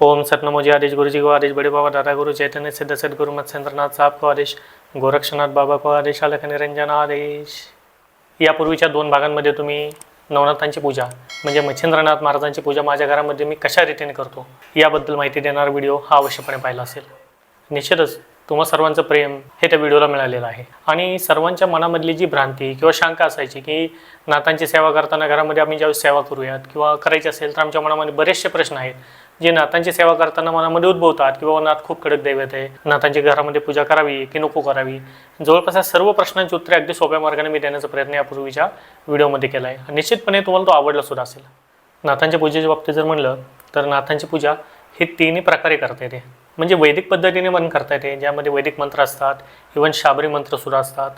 ओम सतनमोजी आदेश गुरुजी को आदेश बड़े बाबा दादा गुरु चैतन्य सिद्ध सद्गुरु मत्स्येंद्रनाथ साहब को आदेश गोरक्षनाथ बाबा को आदेश अलख निरंजन आदेश। यापूर्वीच्या दोन भागांमध्ये तुम्ही नवनाथांची पूजा म्हणजे मच्छिंद्रनाथ महाराजांची पूजा माझ्या घरामध्ये मी कशा रीतीने करतो याबद्दल माहिती देणारा व्हिडिओ हा अवश्यपणे पाहिला असेल. निश्चितच तुम्हा सर्वांचं प्रेम हे त्या व्हिडिओला मिळालेलं आहे. आणि सर्वांच्या मनामधली जी भ्रांती किंवा शंका असायची की नाथांची सेवा करताना घरामध्ये आम्ही ज्यावेळेस सेवा करूयात किंवा करायची असेल तर आमच्या मनामध्ये बरेचसे प्रश्न आहेत जे नाथांची सेवा करताना मनामध्ये उद्भवतात किंवा नाथ खूप कडक दैवत आहे नाथांची घरामध्ये पूजा करावी की नको करावी. जवळपास या सर्व प्रश्नांची उत्तरे अगदी सोप्या मार्गाने मी देण्याचा प्रयत्न यापूर्वीच्या व्हिडिओमध्ये केला आहे आणि निश्चितपणे तुम्हाला तो आवडला सुद्धा असेल. नाथांच्या पूजेच्या बाबतीत जर म्हणलं तर नाथांची पूजा हे तिन्ही प्रकारे करता येते. म्हणजे वैदिक पद्धतीने पण करता येते ज्यामध्ये वैदिक मंत्र असतात इवन शाबरी मंत्र सुद्धा असतात.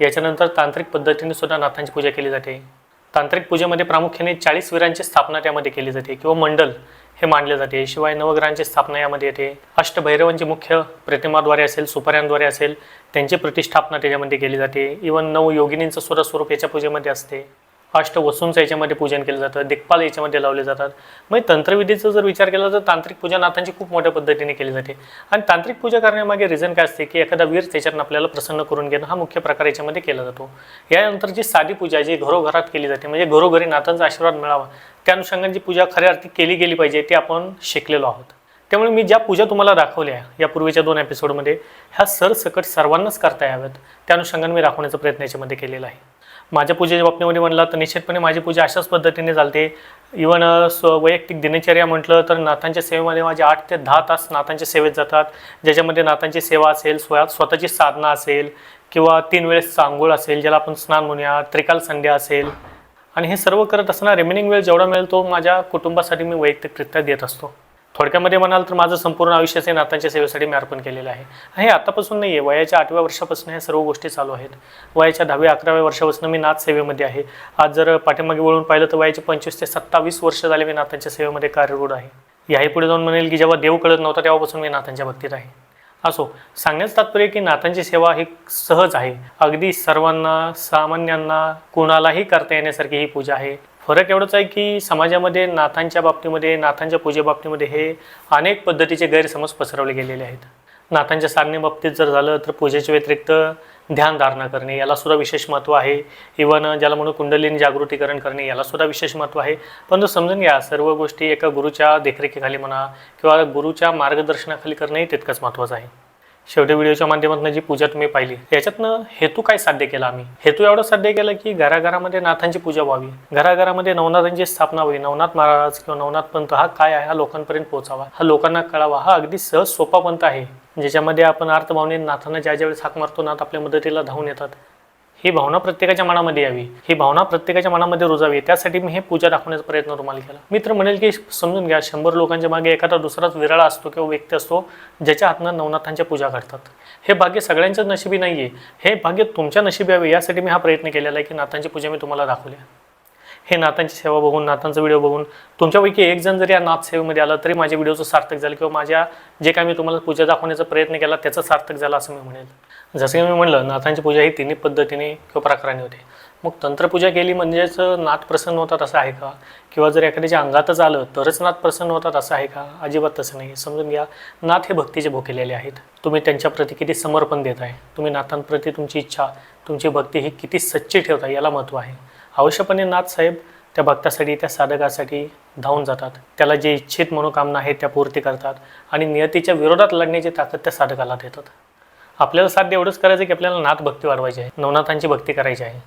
याच्यानंतर तांत्रिक पद्धतीने सुद्धा नाथांची पूजा केली जाते. तांत्रिक पूजेमध्ये प्रामुख्याने चाळीस वीरांची स्थापना त्यामध्ये केली जाते किंवा मंडल हे मानले जाते. शिवाय नवग्रहांची स्थापना यामध्ये येते. अष्टभैरवांची मुख्य प्रतिमाद्वारे असेल सुपाऱ्यांद्वारे असेल त्यांची प्रतिष्ठापना त्याच्यामध्ये केली जाते. इवन नऊ योगिनींचं सुद्धा स्वरूप याच्या पूजेमध्ये असते. अष्ट वसूंचं याच्यामध्ये पूजन केलं जातं दिग्पाल याच्यामध्ये लावले जातात. म्हणजे तंत्रविधीचा जर विचार केला तर तांत्रिक पूजा नाथांची खूप मोठ्या पद्धतीने केली जाते. आणि तांत्रिक पूजा करण्यामागे रिझन काय असते की एखादा वीर त्याच्यातून आपल्याला प्रसन्न करून घेणं हा मुख्य प्रकार याच्यामध्ये केला जातो. यानंतर जी साधी पूजा जी घरोघरात केली जाते म्हणजे घरोघरी नाथांचा आशीर्वाद मिळावा त्या अनुषंगाने जी पूजा खऱ्या अर्थी केली गेली पाहिजे ती आपण शिकलेलो आहोत. त्यामुळे मी ज्या पूजा तुम्हाला दाखवल्या या पूर्वीच्या दोन एपिसोडमध्ये ह्या सरसकट सर्वांनाच करता याव्यात. त्या अनुषंगाने मी दाखवण्याचा प्रयत्न याच्यामध्ये केलेला आहे. माझ्या पूजेच्या बाबतीमध्ये म्हणलं तर निश्चितपणे माझी पूजा अशाच पद्धतीने चालते. इवन स्व वैयक्तिक दिनचर्या म्हटलं तर नाथांच्या सेवेमध्ये माझे आठ ते दहा तास नाथांच्या सेवेत जातात. ज्याच्यामध्ये नाथांची सेवा असेल स्व स्वतःची साधना असेल किंवा तीन वेळेस आंघोळ असेल ज्याला आपण स्नान म्हणूया त्रिकाल संध्या असेल. आणि हे सर्व करत असताना रिमेनिंग वेळ जेवढा मिळेल तो माझ्या कुटुंबासाठी मी वैयक्तिकरित्या देत असतो. थोडक्यामध्ये म्हणाल तर माझं संपूर्ण आयुष्याचे नातांच्या सेवेसाठी मी अर्पण केलेलं आहे. हे आतापासून नाही आहे वयाच्या आठव्या वर्षापासून ह्या सर्व गोष्टी चालू आहेत. वयाच्या दहाव्या अकराव्या वर्षापासून मी नाथ सेवेमध्ये आहे. आज जर पाठीमागे वळून पाहिलं तर वयाचे पंचवीस ते सत्तावीस वर्ष झाले मी नातांच्या सेवेमध्ये कार्यरूढ आहे. याही पुढे जाऊन म्हणेल की जेव्हा देव कळत नव्हता तेव्हापासून मी नाथांच्या भक्तीत आहे. असो सांगण्याचं तात्पर्य की नातांची सेवा ही सहज आहे. अगदी सर्वांना सामान्यांना कुणालाही करता येण्यासारखी ही पूजा आहे. फरक एवढंच आहे की समाजामध्ये नाथांच्या बाबतीमध्ये नाथांच्या पूजेबाबतीमध्ये हे अनेक पद्धतीचे गैरसमज पसरवले गेलेले आहेत. नाथांच्या साधने बाबतीत जर झालं तर पूजेच्या व्यतिरिक्त ध्यानधारणा करणे याला सुद्धा विशेष महत्त्व आहे. इवन ज्याला म्हणून कुंडलीन जागृतीकरण करणे याला सुद्धा विशेष महत्त्व आहे. परंतु समजून घ्या सर्व गोष्टी एका गुरुच्या देखरेखीखाली म्हणा किंवा गुरुच्या मार्गदर्शनाखाली करणेही तितकंच महत्त्वाचं आहे. शेवटी व्हिडिओच्या माध्यमातून जी पूजा तुम्ही पाहिली याच्यातनं हेतू काय साध्य केला आम्ही? हेतू एवढं साध्य केलं की घराघरामध्ये नाथांची पूजा व्हावी. घराघरामध्ये नवनाथांची स्थापना व्हावी. नवनाथ महाराज किंवा नवनाथ पंथ हा काय आहे हा लोकांपर्यंत पोहोचावा हा लोकांना कळावा हा अगदी सहज सोपा पंथ आहे. ज्याच्यामध्ये आपण अर्थभावने नाथांना ज्या ज्यावेळेस हाक मारतो नाथ आपल्या मदतीला धावून येतात. ही भावना प्रत्येकाच्या मनामध्ये यावी. ही भावना प्रत्येकाच्या मनामध्ये रुजावी. त्यासाठी मी हे पूजा दाखवण्याचा प्रयत्न तुम्हाला केला. मित्र म्हणेल की समजून घ्या शंभर लोकांच्या मागे एखादा दुसराच विरळा असतो किंवा व्यक्ती असतो ज्याच्या हातनं नवनाथांच्या पूजा करतात. हे भाग्य सगळ्यांच्याच नशिबी नाही आहे हे भाग्य तुमच्या नशिबी यावे यासाठी मी हा प्रयत्न केलेला आहे की नाथांची पूजा मी तुम्हाला दाखवली हे नाथांची सेवा बघून नाथांचा व्हिडिओ बघून तुमच्यापैकी एक जण जरी या नाथ सेवेमध्ये आला तरी माझ्या व्हिडिओचं सार्थक झालं किंवा माझ्या जे काय मी तुम्हाला पूजा दाखवण्याचा प्रयत्न केला त्याचं सार्थक झालं असं मी म्हणेल. जसं की मी म्हणलं नाथांची पूजा ही तिन्ही पद्धतीने किंवा प्रकाराने होते. मग तंत्रपूजा केली म्हणजेच नाथ प्रसन्न होतात असं आहे का? किंवा जर एखाद्याच्या अंगातच आलं तरच नाथ प्रसन्न होतात असं आहे का? अजिबात तसं नाही. समजून घ्या नाथ हे भक्तीचे भोकेलेले आहेत. तुम्ही त्यांच्याप्रती किती समर्पण देत आहे. तुम्ही नाथांप्रती तुमची इच्छा तुमची भक्ती ही किती सच्ची ठेवता याला महत्त्व आहे. अवश्यपणे नाथ साहेब त्या भक्तासाठी त्या साधकासाठी धावून जातात. त्याला जे इच्छित मनोकामना आहे त्या पूर्ती करतात आणि नियतीच्या विरोधात लढण्याची ताकद त्या साधकाला देतात. आपल्याला साध्य एवढंच करायचं की आपल्याला नाथ भक्ती वाढवायची आहे. नवनाथांची भक्ती करायची आहे.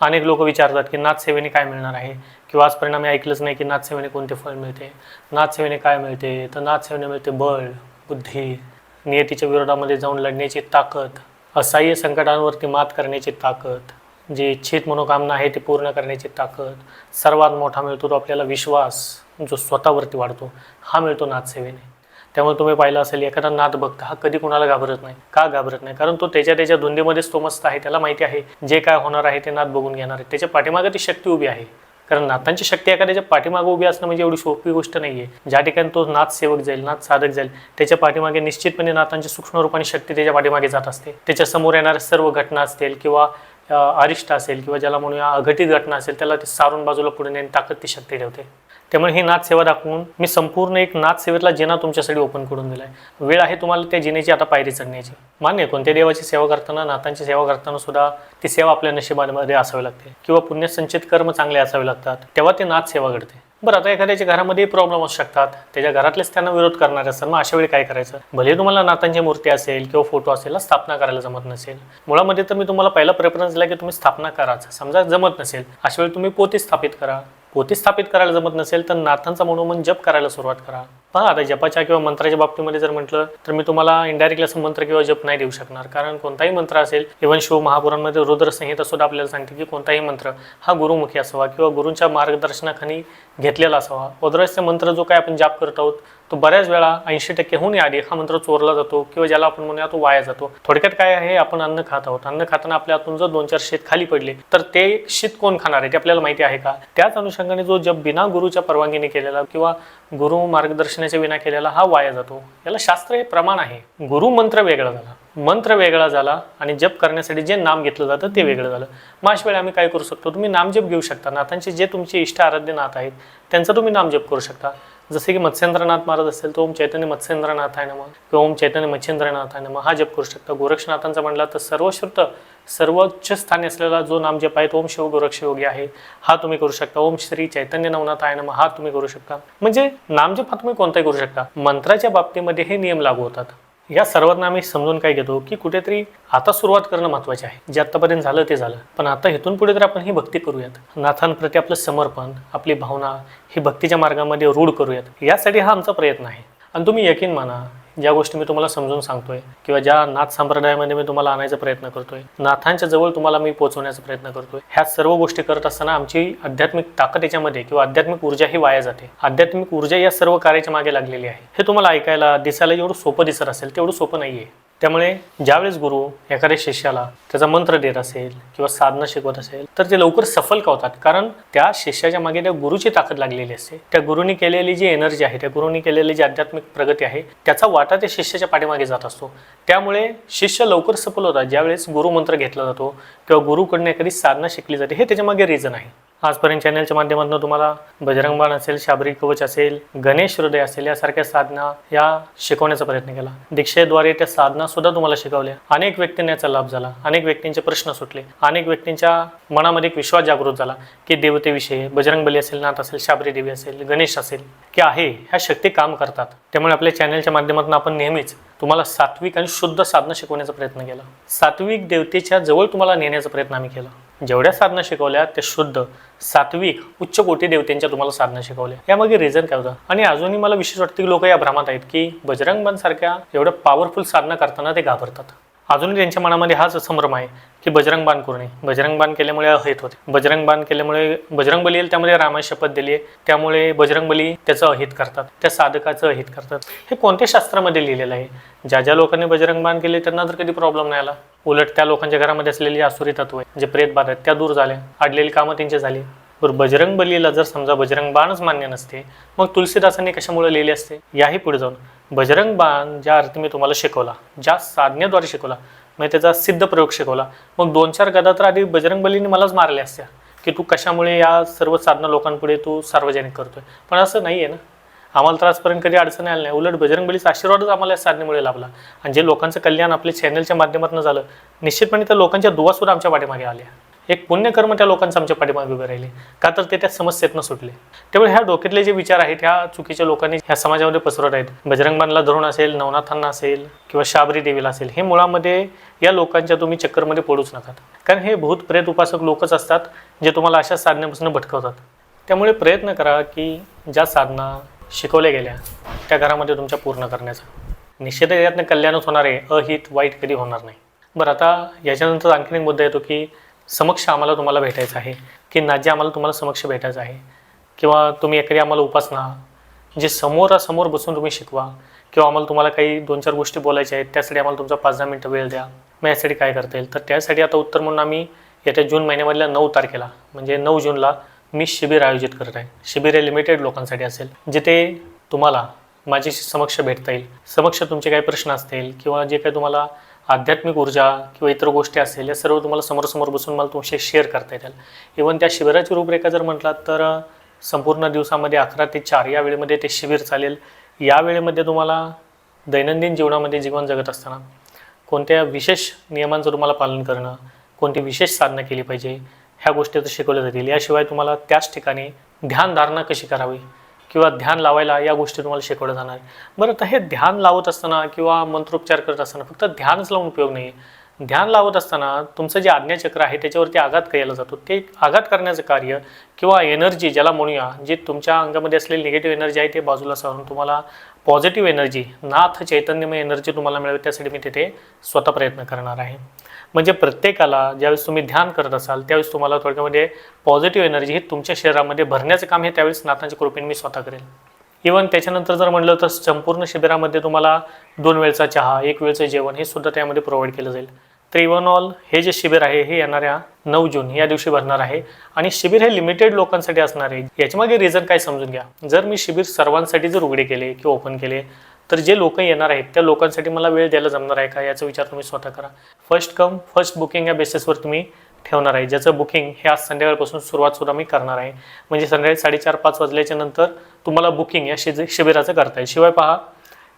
अनेक लोक विचारतात की नाथ सेवेने काय मिळणार आहे? किंवा आज परिणाम ऐकलंच नाही की नाथ सेवेने कोणते फळ मिळते? नाथ सेवेने काय मिळते? तर नाथ सेवेने मिळते बळ बुद्धी नियतीच्या विरोधामध्ये जाऊन लढण्याची ताकद असह्य संकटांवरती मात करण्याची ताकद जी इच्छित मनोकामना आहे ती पूर्ण करण्याची ताकद. सर्वात मोठा मिळतो तो आपल्याला विश्वास जो स्वतःवरती वाढतो. हा मिळतो नाथसेवेने. त्यामुळे तुम्ही पाहिलं असेल एखादा नाथ भक्त हा कधी कुणाला घाबरत नाही. का घाबरत नाही? कारण तो त्याच्या त्याच्या धुंदीमध्येच तो मस्त आहे त्याला माहिती आहे जे काय होणार आहे ते नाथ बघून घेणार आहे. त्याच्या पाठीमागे ती शक्ती उभी आहे. कारण नाथांची शक्ती एखाद्याच्या पाठीमागे उभी असणं म्हणजे एवढी सोपी गोष्ट नाही आहे ज्या ठिकाणी तो नाथ सेवक जाईल नाथ साधक जाईल त्याच्या पाठीमागे निश्चितपणे नाथांची सूक्ष्म रूपाने शक्ती त्याच्या पाठीमागे जात असते. त्याच्यासमोर येणाऱ्या सर्व घटना असतील किंवा अरिष्ट असेल किंवा ज्याला म्हणूया अघटित घटना असेल त्याला ती सारून बाजूला पुढे नेऊन ताकद ती शक्ती ठेवते. त्यामुळे ही नाथ सेवा दाखवून मी संपूर्ण एक नाथ सेवेतला जिना तुमच्यासाठी ओपन करून दिला आहे वेळ आहे तुम्हाला त्या जिनेची आता पायरी चढण्याची. मान्य कोणत्या देवाची सेवा करताना नाथांची सेवा करताना सुद्धा ती सेवा आपल्या नशिबामध्ये असावी लागते. किंवा पुण्यसंचित कर्म चांगले असावे लागतात तेव्हा ते नाथ सेवा घडते. बरं आता एखाद्याच्या घरामध्ये प्रॉब्लेम असू शकतात. त्याच्या घरातलेच त्यांना विरोध करणारे असतात. मग अशा वेळी काय करायचं? भले तुम्हाला नातांची मूर्ती असेल किंवा फोटो असेल स्थापना करायला जमत नसेल. मुळामध्ये तर मी तुम्हाला पहिला प्रेफरन्स दिला की तुम्ही स्थापना कराच. समजा जमत नसेल अशा वेळी तुम्ही पोती स्थापित करा. पोती स्थापित करायला जमत नसेल तर नाथांचा मनोमन जप करायला सुरुवात करा. पहा आता जपाच्या किंवा मंत्राच्या बाबतीमध्ये जर म्हटलं तर मी तुम्हाला इनडायरेक्टली असं मंत्र किंवा जप नाही देऊ शकणार. कारण कोणताही मंत्र असेल इव्हन शिव महापुरांमध्ये रुद्र संहिता सुद्धा आपल्याला सांगते की कोणताही मंत्र हा गुरुमुखी असावा किंवा गुरूंच्या मार्गदर्शनाखाली घेतलेला असावा. अदरवाईज ते मंत्र जो काय आपण जाप करत आहोत तो बऱ्याच वेळा ऐंशी टक्केहून आधी हा मंत्र चोरला जातो किंवा ज्याला आपण म्हणूया तो वाया जातो. थोडक्यात काय आहे आपण अन्न खात आहोत. अन्न खाताना आपल्या हातून जर दोन चार शीत खाली पडले तर ते शीत कोण खाणार आहे ते आपल्याला माहिती आहे का? त्याच अनुषंगाने जो जप बिना गुरुच्या परवानगीने केलेला किंवा गुरु मार्गदर्शनाच्या विना केलेला हा वाया जातो. याला शास्त्र हे प्रमाण आहे. गुरु मंत्र वेगळा झाला. मंत्र वेगळा झाला आणि जप करण्यासाठी जे नाम घेतलं जातं ते वेगळं झालं. मग वेळी आम्ही काय करू शकतो? तुम्ही नामजप घेऊ शकता. नाथांचे जे तुमचे इष्ट आराध्य नाथ आहेत त्यांचा तुम्ही नामजप करू शकता. जसे की मत्स्येंद्रनाथ महाराज असेल तर ओम चैतन्य मत्स्येंद्रनाथ आहे मग? किंवा ओम चैतन्य मच्छेंद्रनाथ आहे मग? हा जप करू शकता. गोरक्षनाथांचा म्हणला तर सर्वश्रुत सर्वोच्च स्थानी असलेला जो नाम जप आहे तो ओम शिव गोरक्ष योगी आहे. हा तुम्ही करू शकता. ओम श्री चैतन्य नवनाथ आहे नमः हा तुम्ही करू शकता. म्हणजे नामजप हा तुम्ही कोणताही करू शकता. मंत्राच्या बाबतीमध्ये हे नियम लागू होतात. या सर्वांना आम्ही समजून काय घेतो की कुठेतरी आता सुरुवात करणं महत्त्वाचे आहे. जे आतापर्यंत झालं ते झालं. पण आता इथून पुढे तर आपण ही भक्ती करूयात. नाथांप्रती आपलं समर्पण आपली भावना ही भक्तीच्या मार्गामध्ये रूढ करूयात. यासाठी हा आमचा प्रयत्न आहे. आणि तुम्ही यकीन माना ज्या गोष्टी मी तुम्हाला समजून सांगतोय किंवा ज्या नाथ संप्रदायामध्ये मी तुम्हाला आणायचा प्रयत्न करतोय नाथांच्या जवळ तुम्हाला मी पोहोचवण्याचा प्रयत्न करतोय ह्या सर्व गोष्टी करत असताना आमची आध्यात्मिक ताकद याच्यामध्ये किंवा आध्यात्मिक ऊर्जा ही वाया जाते. आध्यात्मिक ऊर्जा या सर्व कार्याच्या मागे लागलेली आहे. हे तुम्हाला ऐकायला दिसायला जेवढं सोपं दिसत असेल तेवढं सोपं नाही आहे त्यामुळे ज्यावेळेस गुरु एखाद्या शिष्याला त्याचा मंत्र देत असेल किंवा साधना शिकवत असेल तर ते लवकर सफल का होतात? कारण त्या शिष्याच्या मागे त्या गुरुची ताकद लागलेली असते. त्या गुरुनी केलेली जी एनर्जी आहे त्या गुरुनी केलेली जी आध्यात्मिक प्रगती आहे त्याचा वाटा त्या शिष्याच्या पाठीमागे जात असतो. त्यामुळे शिष्य लवकर सफल होतात ज्यावेळेस गुरुमंत्र घेतला जातो किंवा गुरुकडनं एखादी साधना शिकली जाते हे त्याच्यामागे रिझन आहे. आजपर्यंत चॅनलच्या माध्यमातून तुम्हाला बजरंग बाण असेल शाबरी कवच असेल गणेश हृदय असेल यासारख्या साधना या शिकवण्याचा प्रयत्न केला. दीक्षेद्वारे त्या साधना सुद्धा तुम्हाला शिकवल्या. अनेक व्यक्तींना याचा लाभ झाला. अनेक व्यक्तींचे प्रश्न सुटले. अनेक व्यक्तींच्या मनामध्ये एक विश्वास जागृत झाला की देवतेविषयी बजरंगबली असेल नाथ असेल शाबरी देवी असेल गणेश असेल की आहे ह्या शक्ती काम करतात. त्यामुळे आपल्या चॅनलच्या माध्यमातून आपण नेहमीच तुम्हाला सात्विक आणि शुद्ध साधना शिकवण्याचा प्रयत्न केला. सात्विक देवतेच्या जवळ तुम्हाला नेण्याचा प्रयत्न आम्ही केला. जेवढ्या साधना शिकवल्या त्या शुद्ध सात्विक उच्च कोटी देवतेंच्या तुम्हाला साधना शिकवल्या. यामागे रिझन काय होतं? आणि अजूनही मला विशेष वाटतं की लोक या भ्रमात आहेत की बजरंग सारख्या एवढ्या पॉवरफुल साधना करताना ते घाबरतात. अजूनही त्यांच्या मनामध्ये हाच संभ्रम आहे. की बजरंग बाण करू नये बजरंग बाण केल्यामुळे अहित होते बजरंग बाण केल्यामुळे बजरंग बली त्यामध्ये रामा शपथ दिली आहे. त्यामुळे बजरंग बली त्याचं अहित करतात. त्या साधकाचं अहित करतात. हे कोणत्या शास्त्रामध्ये लिहिलेलं आहे? ज्या ज्या लोकांनी बजरंग बाण केले त्यांना तर कधी प्रॉब्लेम नाही आला. उलट त्या लोकांच्या घरामध्ये असलेली आसुरी तत्व आहे जे प्रेतबाध आहेत त्या दूर झाल्या. अडलेली कामं त्यांची झाली. बरं बजरंग बलीला जर समजा बजरंग बाणच मान्य नसते मग तुलसीदासांनी कशामुळे लिहिले असते? याही पुढे जाऊन. बजरंग बाण ज्या अर्थी मी तुम्हाला शिकवला ज्या साधनेद्वारे शिकवला म्हणजे त्याचा सिद्ध प्रयोग शिकवला. मग दोन चार गदा तर आधी बजरंग बलीने मलाच मारल्या असत्या की तू कशामुळे या सर्व साधना लोकांपुढे तू सार्वजनिक करतोय? पण असं नाही आहे ना. आम्हाला तर आजपर्यंत कधी अडचण आली नाही. उलट बजरंगबलीचा आशीर्वादच आम्हाला या साधनेमुळे लाभला. आणि जे लोकांचं कल्याण आपल्या चॅनलच्या माध्यमातून झालं निश्चितपणे त्या लोकांच्या दुवासुद्धा आमच्या पाठीमागे आल्या. एक पुण्यकर्म त्या लोकांचं आमच्या पाठीमागे उभे राहिले. का तर ते त्या समस्येतनं सुटले. त्यामुळे ह्या डोक्यातले जे विचार आहेत ह्या चुकीच्या लोकांनी ह्या समाजामध्ये पसरत आहेत. बजरंगबानला धरून असेल नवनाथांना असेल किंवा शाबरी देवीला असेल हे मुळामध्ये या लोकांच्या तुम्ही चक्करमध्ये पडूच नका कारण हे भूत प्रेत उपासक लोकच असतात जे तुम्हाला अशा साधनेपासून भटकवतात. त्यामुळे प्रयत्न करा की ज्या साधना शिकवल्या गेल्या त्या घरामध्ये तुमच्या पूर्ण करण्याचा. निश्चितच यातनं कल्याणच होणार आहे अहित वाईट कधी होणार नाही. बरं आता याच्यानंतर आणखीन एक मुद्दा येतो की समक्ष आम्हाला तुम्हाला भेटायचं आहे की नाजी आम्हाला तुम्हाला समक्ष भेटायचं आहे किंवा तुम्ही एखादी आम्हाला उपासना जे समोरासमोर बसून तुम्ही शिकवा किंवा आम्हाला तुम्हाला काही दोन चार गोष्टी बोलायच्या आहेत त्यासाठी आम्हाला तुमचा पाच दहा मिनटं वेळ द्या. मग यासाठी काय करता येईल? तर त्यासाठी आता उत्तर म्हणून आम्ही येत्या जून महिन्यामधल्या नऊ तारखेला म्हणजे नऊ जूनला मी शिबिर आयोजित करत आहे. शिबिर हे लिमिटेड लोकांसाठी असेल जिथे तुम्हाला माझ्याशी समक्ष भेटता येईल. समक्ष तुमचे काही प्रश्न असतील किंवा जे काही तुम्हाला आध्यात्मिक ऊर्जा किंवा इतर गोष्टी असेल या सर्व तुम्हाला समोरासमोर बसून मला तुमच्या शेअर करता येतील. इवन त्या शिबिराची रूपरेखा जर म्हटलात तर संपूर्ण दिवसामध्ये अकरा ते चार या वेळेमध्ये ते शिबिर चालेल. या वेळेमध्ये तुम्हाला दैनंदिन जीवनामध्ये जीवन जगत असताना कोणत्या विशेष नियमांचं तुम्हाला पालन करणं कोणती विशेष साधना केली पाहिजे ह्या गोष्टी तर शिकवल्या जातील. याशिवाय तुम्हाला त्याच ठिकाणी ध्यानधारणा कशी करावी किंवा ध्यान लावायला या गोष्टी तुम्हाला शिकवल्या जाणार. बरं तर हे ध्यान लावत असताना किंवा मंत्रोपचार करत असताना फक्त ध्यानच लावून उपयोग नाही. ध्यान लावत असताना तुमचं जे आज्ञाचक्र आहे त्याच्यावरती आघात केला जातो. ते आघात करण्याचं कार्य किंवा एनर्जी ज्याला म्हणूया जे तुमच्या अंगामध्ये असलेली निगेटिव्ह एनर्जी आहे ते बाजूला सारून तुम्हाला पॉझिटिव्ह एनर्जी नाथ चैतन्यमय एनर्जी तुम्हाला मिळावी त्यासाठी मी तिथे स्वतः प्रयत्न करणार आहे. म्हणजे प्रत्येकाला ज्यावेळेस तुम्ही ध्यान करत असाल त्यावेळेस तुम्हाला थोडक्यामध्ये पॉझिटिव्ह एनर्जी ही तुमच्या शरीरामध्ये भरण्याचं काम हे त्यावेळेस नाथांच्या कृपेने मी स्वतः करेल. इवन त्याच्यानंतर जर म्हणलं तर संपूर्ण शिबिरामध्ये तुम्हाला दोन वेळचा चहा एक वेळचं जेवण हे सुद्धा त्यामध्ये प्रोव्हाइड केलं जाईल. तर इवन ऑल हे जे शिबिर आहे हे येणाऱ्या नऊ जून या दिवशी भरणार आहे. आणि शिबिर हे लिमिटेड लोकांसाठी असणार आहे. याच्यामागे रिझन काय समजून घ्या. जर मी शिबिर सर्वांसाठी जर उघडे केले किंवा ओपन केले तर जे लोक येणार आहेत त्या लोकांसाठी मला वेळ द्यायला जमणार आहे का? याचा विचार तुम्ही स्वतः करा. फर्स्ट कम फर्स्ट बुकिंग या बेसिसवर तुम्ही ठेवणार आहे. ज्याचं बुकिंग हे आज संध्याकाळपासून सुरुवात सुद्धा मी करणार आहे. म्हणजे संध्याकाळी साडेचार पाच वाजल्याच्या नंतर तुम्हाला बुकिंग या शिज शिबिराचं करता येईल. शिवाय पहा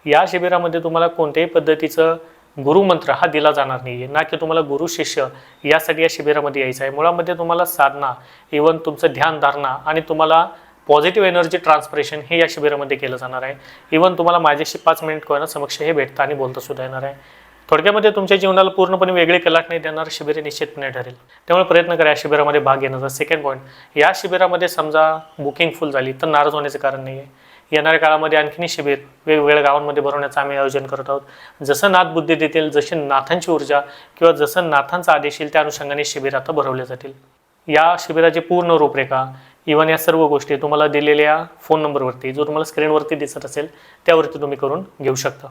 या शिबिरामध्ये तुम्हाला कोणत्याही पद्धतीचं गुरुमंत्र हा दिला जाणार नाही आहे ना की तुम्हाला गुरु शिष्य यासाठी या शिबिरामध्ये यायचं आहे. मुळामध्ये तुम्हाला साधना इवन तुमचं ध्यान धारणा आणि तुम्हाला पॉझिटिव्ह एनर्जी ट्रान्सपरेशन हे या शिबिरामध्ये केलं जाणार आहे. इव्हन तुम्हाला माझ्याशी पाच मिनिट कोणा समक्ष हे भेटता आणि बोलता सुद्धा येणार आहे. थोडक्यामध्ये तुमच्या जीवनाला पूर्णपणे वेगळी कलाट नाही देणार शिबिरे निश्चितपणे ठरेल. त्यामुळे प्रयत्न करा या शिबिरामध्ये भाग घेण्याचा. सेकंड पॉईंट या शिबिरामध्ये समजा बुकिंग फुल झाली तर नाराज होण्याचं कारण नाही आहे येणाऱ्या काळामध्ये आणखीनही शिबिर वेगवेगळ्या गावांमध्ये भरवण्याचं आम्ही आयोजन करत आहोत. जसं नाथ बुद्धी देतील जशी नाथांची ऊर्जा किंवा जसं नाथांचा आदेश येईल त्या अनुषंगाने शिबिर आता भरवले जातील. या शिबिराची पूर्ण रूपरेखा इवन या सर्व गोष्टी तुम्हाला दिलेल्या फोन नंबरवरती जो तुम्हाला स्क्रीनवरती दिसत असेल त्यावरती तुम्ही करून घेऊ शकता.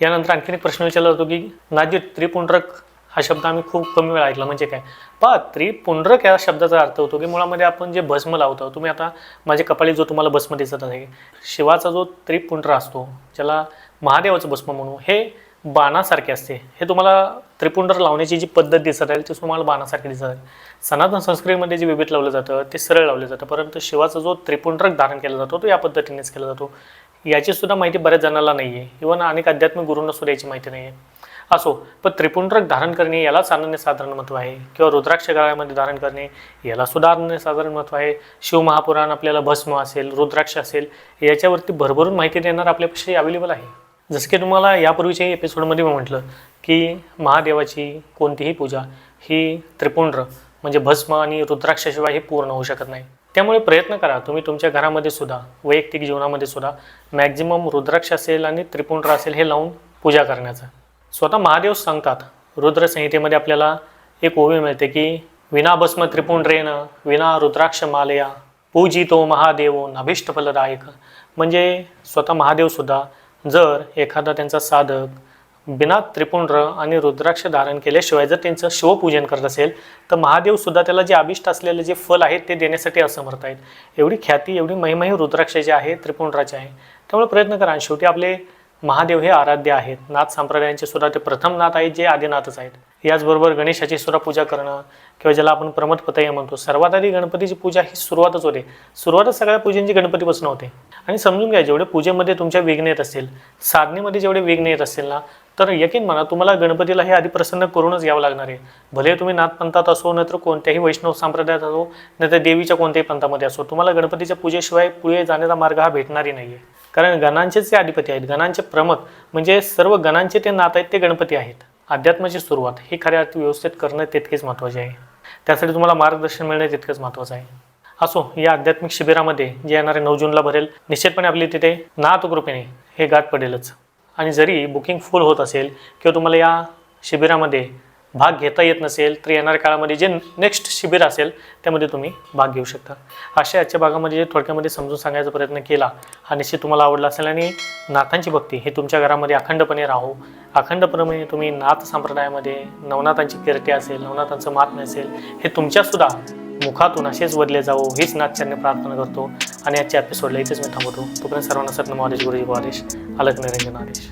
यानंतर आणखीन एक प्रश्न विचारला जातो की नाजी त्रिपुंडरक हा शब्द आम्ही खूप कमी वेळा ऐकला म्हणजे काय? पहा त्रिपुंडरक या शब्दाचा अर्थ होतो की मुळामध्ये आपण जे भस्म लावतो तुम्ही आता माझे कपाळी जो तुम्हाला भस्म दिसत आहे शिवाचा जो त्रिपुंड्र असतो ज्याला महादेवाचं भस्म म्हणू हे बाणासारखे असते. हे तुम्हाला त्रिपुंडर लावण्याची जी पद्धत दिसत आहे ती तुम्हाला बाणासारखी दिसत आहे. सनातन संस्कृतीमध्ये जे विविध लावलं जातं ते सरळ लावलं जातं. परंतु शिवाचा जो त्रिपुंडरक धारण केला जातो तो या पद्धतीनेच केला जातो. याची सुद्धा माहिती बऱ्याच जणांना नाही आहे इव्हन अनेक आध्यात्मिक गुरूंना सुद्धा याची माहिती नाही आहे असो पण त्रिपुंडरक धारण करणे यालाच अनन्यसाधारण महत्त्व आहे. किंवा रुद्राक्ष गळ्यामध्ये धारण करणे याला सुद्धा अनन्यसाधारण महत्त्व आहे. शिवमहापुराण आपल्याला भस्म असेल रुद्राक्ष असेल याच्यावरती भरभरून माहिती देणार आपल्यापेक्षा अवेलेबल आहे. जसं की तुम्हाला यापूर्वीच्या एपिसोडमध्ये मी म्हटलं की महादेवाची कोणतीही पूजा ही त्रिपुंड्र म्हणजे भस्म आणि रुद्राक्षाशिवाय ही पूर्ण होऊ शकत नाही. त्यामुळे प्रयत्न करा तुम्ही तुमच्या घरामध्ये सुद्धा वैयक्तिक जीवनामध्ये सुद्धा मॅक्झिमम रुद्राक्ष असेल आणि त्रिपुंड्र असेल हे लावून पूजा करण्याचं. स्वतः महादेव सांगतात रुद्रसंहितेमध्ये आपल्याला एक ओवी मिळते की विना भस्म त्रिपुंड्रेन विना रुद्राक्ष मालया पूजितो महादेव नभिष्टफलदायक. म्हणजे स्वतः महादेवसुद्धा जर एखादा त्यांचा साधक बिना त्रिपुंड्र आणि रुद्राक्ष धारण केल्याशिवाय जर त्यांचं शिवपूजन करत असेल तर महादेवसुद्धा त्याला जे अभिष्ट असलेले जे फल आहे ते देण्यासाठी असमर्थ आहेत. एवढी ख्याती एवढी महिमाही रुद्राक्षाची आहे त्रिपुंड्राची आहे. त्यामुळे प्रयत्न करा शेवटी आपले महादेव हे आराध्य आहेत. नाथ संप्रदायांचे सुद्धा ते प्रथम नाथ आहेत जे आदिनाथच आहेत. याचबरोबर गणेशाची सुद्धा पूजा करणं किंवा ज्याला आपण प्रमदपतय म्हणतो. सर्वात आधी गणपतीची पूजा ही सुरुवातच होते. सुरुवातच सगळ्या पूजेंची गणपतीपासून होते. आणि समजून घ्या जेवढे पूजेमध्ये तुमच्या विघ्न येत असेल साधनेमध्ये जेवढे विघ्न येत असतील ना तर यकीन म्हणा तुम्हाला गणपतीला हे आधी प्रसन्न करूनच यावं लागणार आहे. भले तुम्ही नाथपंथात असो नाहीतर कोणत्याही वैष्णव संप्रदायात असो नाहीतर देवीच्या कोणत्याही पंथामध्ये असो तुम्हाला गणपतीच्या पूजेशिवाय पुढे जाण्याचा मार्ग हा भेटणारही नाही आहे कारण गणांचेच ते अधिपती आहेत गणांचे प्रमुख म्हणजे सर्व गणांचे ते नात आहेत ते गणपती आहेत. अध्यात्माची सुरुवात हे खऱ्या अर्थ व्यवस्थित करणं तितकेच महत्त्वाचे आहे. त्यासाठी तुम्हाला मार्गदर्शन मिळणे तितकंच महत्त्वाचं आहे. असो या आध्यात्मिक शिबिरामध्ये जे येणारे नऊ जूनला भरेल निश्चितपणे आपली तिथे नाथ कृपेने हे गाठ पडेलच. आणि जरी बुकिंग फुल होत असेल किंवा तुम्हाला या शिबिरामध्ये भाग घेता येत नसेल तर येणाऱ्या काळामध्ये जे नेक्स्ट शिबिर असेल त्यामध्ये तुम्ही भाग घेऊ शकता. अशा आजच्या भागामध्ये जे थोडक्यामध्ये समजून सांगायचा प्रयत्न केला हा निश्चित तुम्हाला आवडला असेल आणि नाथांची भक्ती हे तुमच्या घरामध्ये अखंडपणे राहो. अखंडपणे तुम्ही नाथ संप्रदायामध्ये नवनाथांची कीर्ती असेल नवनाथांचं महात्म्य असेल हे तुमच्यासुद्धा मुखातून असेच वदले जावो हीच नाथचरणी प्रार्थना करतो. आणि आजच्या एपिसोडला इथेच मी थांबवतो. तोपर्यंत सर्वांना सत्नम आदेश गुरुजी आदेश अलग निरंजन आदेश